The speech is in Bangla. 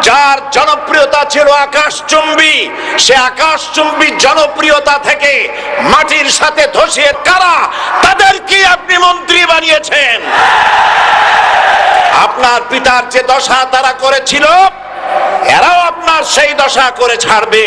যার জনপ্রিয়তা ছিল আকাশচুম্বী সে আকাশচুম্বী জনপ্রিয়তা থেকে মাটির সাথে ধসিয়ে কারা? তাদেরকে আপনি মন্ত্রী বানিয়েছেন? আপনার পিতার যে দশা তারা করেছিল, এরাও আপনার সেই দশা করে ছাড়বে।